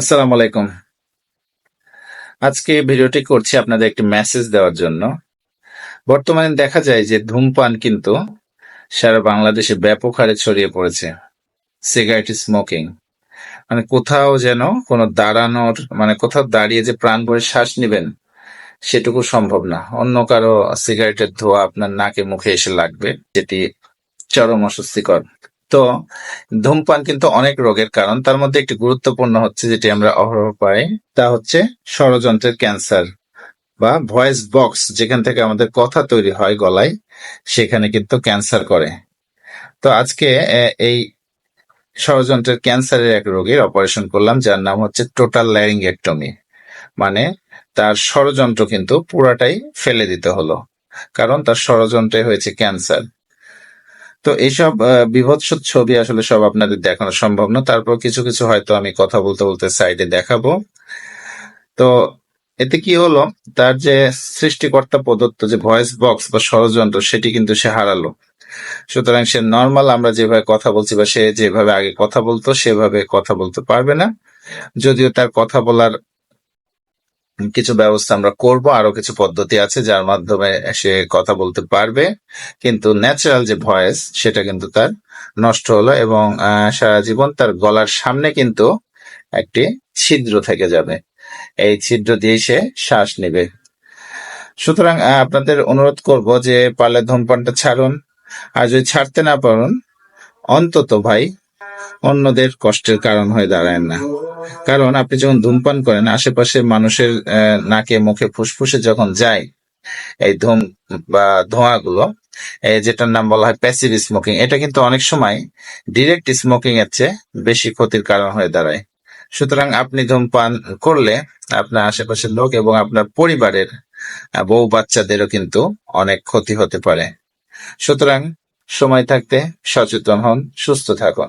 আসসালামু আলাইকুম। আজকে ভিডিওটি করছি আপনাদের একটি মেসেজ দেওয়ার জন্য। বর্তমানে দেখা যায় যে ধূমপান কিন্তু সারা বাংলাদেশে ব্যাপক হারে ছড়িয়ে পড়েছে। সিগারেট স্মোকিং মানে কোথাও যেন কোনো দাঁড়ানোর মানে কোথাও দাঁড়িয়ে যে প্রাণ ভরে শ্বাস নেবেন, সেটুকু সম্ভব না। অন্য কারও সিগারেটের ধোঁয়া আপনার নাকে, মুখে এসে লাগবে, যেটি চরম অস্বস্তিকর। তো ধূমপান কিন্তু অনেক রোগের কারণ। তার মধ্যে একটি গুরুত্বপূর্ণ হচ্ছে যেটি আমরা অহরহ পাই, তা হচ্ছে ষড়যন্ত্রের ক্যান্সার বা ভয়েস বক্স, যেখান থেকে আমাদের কথা তৈরি হয় গলায়, সেখানে কিন্তু ক্যান্সার করে। তো আজকে এই ষড়যন্ত্রের ক্যান্সারের এক রোগীর অপারেশন করলাম, যার নাম হচ্ছে টোটাল ল্যারিঙ্গেক্টমি মানে তার ষড়যন্ত্র কিন্তু পুরাটাই ফেলে দিতে হলো, কারণ তার ষড়যন্ত্রে হয়েছে ক্যান্সার। তো এইসব বিভৎস ছবি আসলে সব আপনাদের দেখানো সম্ভব না। তারপর কিছু কিছু হয়তো আমি কথা বলতে বলতে সাইডে দেখাবো। তো এতে কি হলো? তার যে সৃষ্টিকর্তা প্রদত্ত যে ভয়েস বক্স বা ষড়যন্ত্র, সেটি কিন্তু সে হারালো। সুতরাং সে নর্মাল আমরা যেভাবে কথা বলছি বা সে যেভাবে আগে কথা বলতো, সেভাবে কথা বলতে পারবে না। যদিও তার কথা বলার কিছু ব্যবস্থা আমরা করব, আরও কিছু পদ্ধতি আছে যার মাধ্যমে সে কথা বলতে পারবে। কিন্তু ন্যাচারাল যে ভয়েস, সেটা কিন্তু তার নষ্ট হলো এবং সারা জীবন তার গলার সামনে কিন্তু একটি ছিদ্র থেকে যাবে। এই ছিদ্র দিয়ে সে শ্বাস নেবে। সুতরাং আপনাদের অনুরোধ করব যে পারলে ধূমপানটা ছাড়ুন। আর যদি ছাড়তে না পারুন, অন্তত ভাই, অন্যদের কষ্টের কারণ হয়ে দাঁড়ায় না। কারণ আপনি যখন ধূমপান করেন আশেপাশে মানুষের নাকে মুখে ফুসফুসে যখন যায়, এই ধূম বা ধোঁয়াগুলো যেটার নাম বলা হয় প্যাসিভ স্মোকিং এটা কিন্তু অনেক সময় ডিরেক্ট স্মোকিং এর চেয়ে বেশি ক্ষতির কারণ হয়ে দাঁড়ায়। সুতরাং আপনি ধূমপান করলে আপনার আশেপাশের লোক এবং আপনার পরিবারের বউ বাচ্চাদেরও কিন্তু অনেক ক্ষতি হতে পারে। সুতরাং সময় থাকতে সচেতন হন, সুস্থ থাকুন।